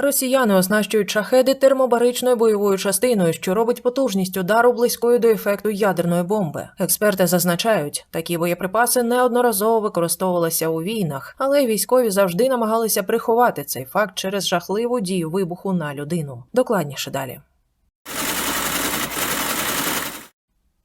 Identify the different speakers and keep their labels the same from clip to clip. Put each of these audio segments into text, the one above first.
Speaker 1: Росіяни оснащують шахеди термобаричною бойовою частиною, що робить потужність удару близькою до ефекту ядерної бомби. Експерти зазначають, такі боєприпаси неодноразово використовувалися у війнах, але військові завжди намагалися приховати цей факт через жахливу дію вибуху на людину. Докладніше далі.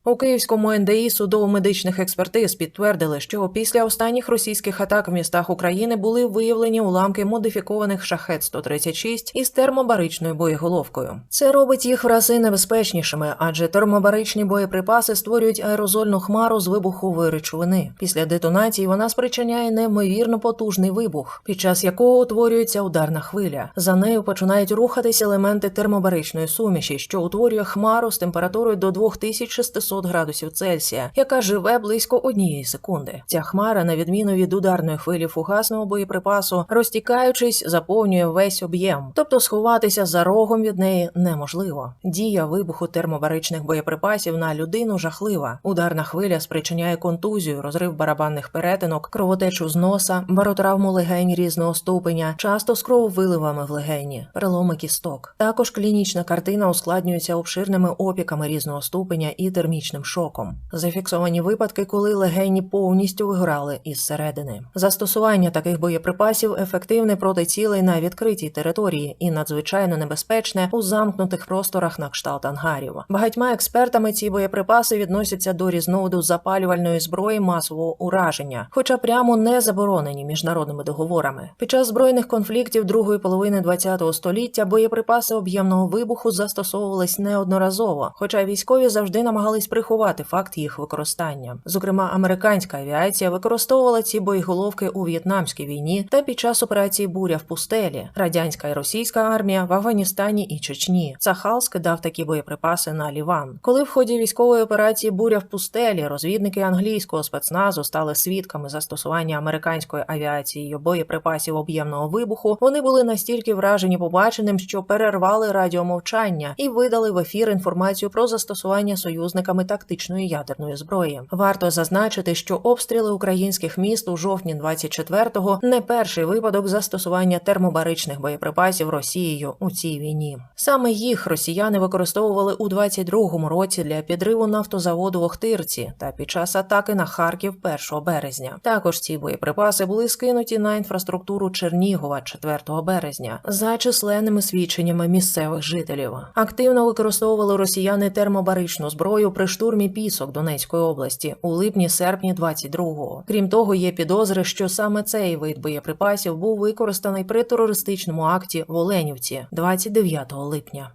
Speaker 1: У Київському НДІ судово-медичних експертиз підтвердили, що після останніх російських атак в містах України були виявлені уламки модифікованих шахет 136 із термобаричною боєголовкою. Це робить їх в рази небезпечнішими, адже термобаричні боєприпаси створюють аерозольну хмару з вибухової речовини. Після детонації вона спричиняє неймовірно потужний вибух, під час якого утворюється ударна хвиля. За нею починають рухатись елементи термобаричної суміші, що утворює хмару з температурою до 2600 градусів Цельсія, яка живе близько однієї секунди. Ця хмара, на відміну від ударної хвилі фугасного боєприпасу, розтікаючись, заповнює весь об'єм, тобто сховатися за рогом від неї неможливо. Дія вибуху термобаричних боєприпасів на людину жахлива. Ударна хвиля спричиняє контузію, розрив барабанних перетинок, кровотечу з носа, баротравму легень різного ступеня, часто з крововиливами в легені, переломи кісток. Також клінічна картина ускладнюється обширними опіками різного ступеня і термічним шоком. Зафіксовані випадки, коли легені повністю вигорали із середини. Застосування таких боєприпасів ефективне проти цілей на відкритій території і надзвичайно небезпечне у замкнутих просторах на кшталт ангарів. Багатьма експертами ці боєприпаси відносяться до різновиду запалювальної зброї масового ураження, хоча прямо не заборонені міжнародними договорами. Під час збройних конфліктів другої половини ХХ століття боєприпаси об'ємного вибуху застосовувались неодноразово, хоча військові завжди намагались приховати факт їх використання. Зокрема, американська авіація використовувала ці боєголовки у в'єтнамській війні та під час операції Буря в пустелі. Радянська і російська армія в Афганістані і Чечні. Сахал скидав такі боєприпаси на Ліван. Коли в ході військової операції Буря в пустелі розвідники англійського спецназу стали свідками застосування американської авіації боєприпасів об'ємного вибуху, вони були настільки вражені побаченим, що перервали радіомовчання і видали в ефір інформацію про застосування союзниками тактичної ядерної зброї. Варто зазначити, що обстріли українських міст у жовтні 24-го не перший випадок застосування термобаричних боєприпасів Росією у цій війні. Саме їх росіяни використовували у 22-му році для підриву нафтозаводу в Охтирці та під час атаки на Харків 1 березня. Також ці боєприпаси були скинуті на інфраструктуру Чернігова 4 березня за численними свідченнями місцевих жителів. Активно використовували росіяни термобаричну зброю при штурмі Пісок Донецької області у липні-серпні 22-го. Крім того, є підозри, що саме цей вид боєприпасів був використаний при терористичному акті в Оленівці 29 липня.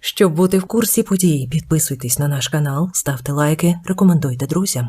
Speaker 2: Щоб бути в курсі подій, підписуйтесь на наш канал, ставте лайки, рекомендуйте друзям.